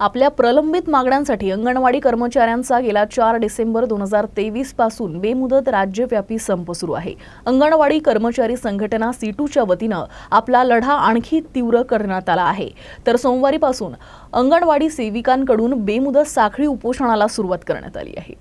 आपल्या प्रलंबित मागण्यांसाठी अंगणवाडी कर्मचाऱ्यांचा गेल्या चार डिसेंबर दोन हजार तेवीसपासून बेमुदत राज्यव्यापी संप सुरू आहे. अंगणवाडी कर्मचारी संघटना सीटूच्या वतीनं आपला लढा आणखी तीव्र करण्यात आला आहे. तर सोमवारीपासून अंगणवाडी सेविकांकडून बेमुदत साखळी उपोषणाला सुरुवात करण्यात आली आहे.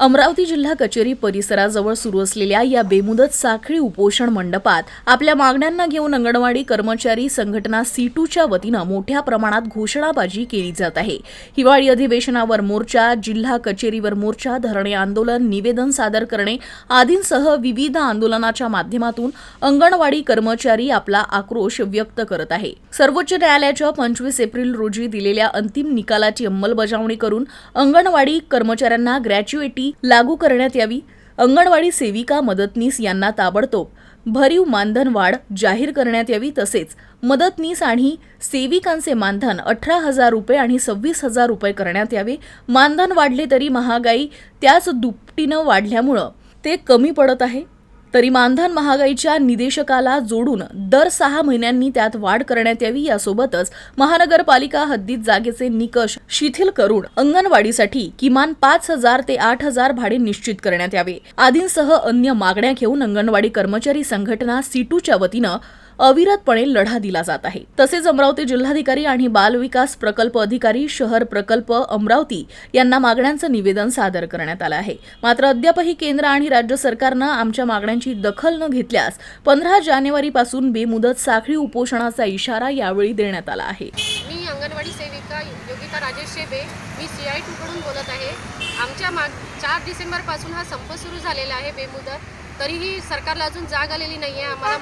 अमरावती जिल्हा कचेरी परिसराजवळ सुरू असलेल्या या बेमुदत साखळी उपोषण मंडपात आपल्या मागण्यांना घेऊन अंगणवाडी कर्मचारी संघटना सीटूच्या वतीनं मोठ्या प्रमाणात घोषणाबाजी केली जात आहे. हिवाळी अधिवेशनावर मोर्चा जिल्हा कचेरीवर मोर्चा धरणे आंदोलन निवेदन सादर करणे आदींसह विविध आंदोलनाच्या माध्यमातून अंगणवाडी कर्मचारी आपला आक्रोश व्यक्त करत आहे. सर्वोच्च न्यायालयाच्या पंचवीस एप्रिल रोजी दिलेल्या अंतिम निकालाची अंमलबजावणी करून अंगणवाडी कर्मचाऱ्यांना ग्रॅच्युएटी लागू करण्यात यावी. अंगणवाडी सेविका मदतनीस यांना ताबडतोब भरीव मानधन वाढ जाहीर करण्यात यावी. तसेच मदतनीस आणि सेविकांचे मानधन अठरा हजार रुपये आणि सव्वीस हजार रुपये करण्यात यावे. मानधन वाढले तरी महागाई त्याच दुपटीनं वाढल्यामुळं ते कमी पडत आहे. तरी मानधन महागाईच्या निदेशकाला जोडून दर सहा महिन्यांनी त्यात वाढ करण्यात यावी यासोबतच महानगरपालिका हद्दीत जागेचे निकष शिथिल करून अंगणवाडीसाठी किमान पाच हजार ते आठ हजार भाडे निश्चित करण्यात यावे. आदींसह अन्य मागण्या घेऊन अंगणवाडी कर्मचारी संघटना सीटूच्या वतीनं अविरतपणे लढा दिला जात आहे. तसेच अमरावती जिल्हाधिकारी आणि बालविकास प्रकल्प अधिकारी शहर प्रकल्प अमरावती यांना मागण्यांचं निवेदन सादर करण्यात आलं आहे. मात्र अद्यापही केंद्र आणि राज्य सरकारनं आमच्या मागण्यांची दखल न घेतल्यास पंधरा जानेवारीपासून बेमुदत साखळी उपोषणाचा इशारा यावेळी देण्यात आला आहे. मी अंगणवाडी सेविका योगिता राजेश शेबे मी सी आय टूकडून बोलत आहे. आमच्या माग चार डिसेंबरपासून हा संप सुरू झालेला आहे बेमुदत. तरीही सरकारला अजून जाग आलेली नाही आहे आम्हाला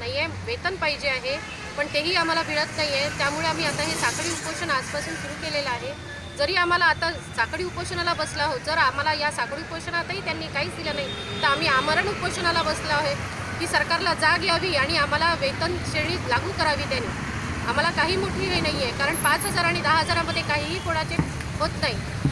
नाही आहे वेतन पाहिजे आहे पण तेही आम्हाला मिळत नाही आहे त्यामुळे आम्ही आता हे साखळी उपोषण आजपासून सुरू केलेलं आहे. जरी आम्हाला आता साखळी उपोषणाला बसला आहोत जर आम्हाला या साखळी उपोषणातही त्यांनी काहीच दिलं नाही तर आम्ही आमरण उपोषणाला बसलो आहे. की सरकारला जाग यावी आणि आम्हाला वेतन श्रेणी लागू करावी त्यांनी. आम्हाला काही मोठी हे नाही आहे कारण पाच हजार आणि दहा हजारामध्ये काहीही कोणाचे होत नाही.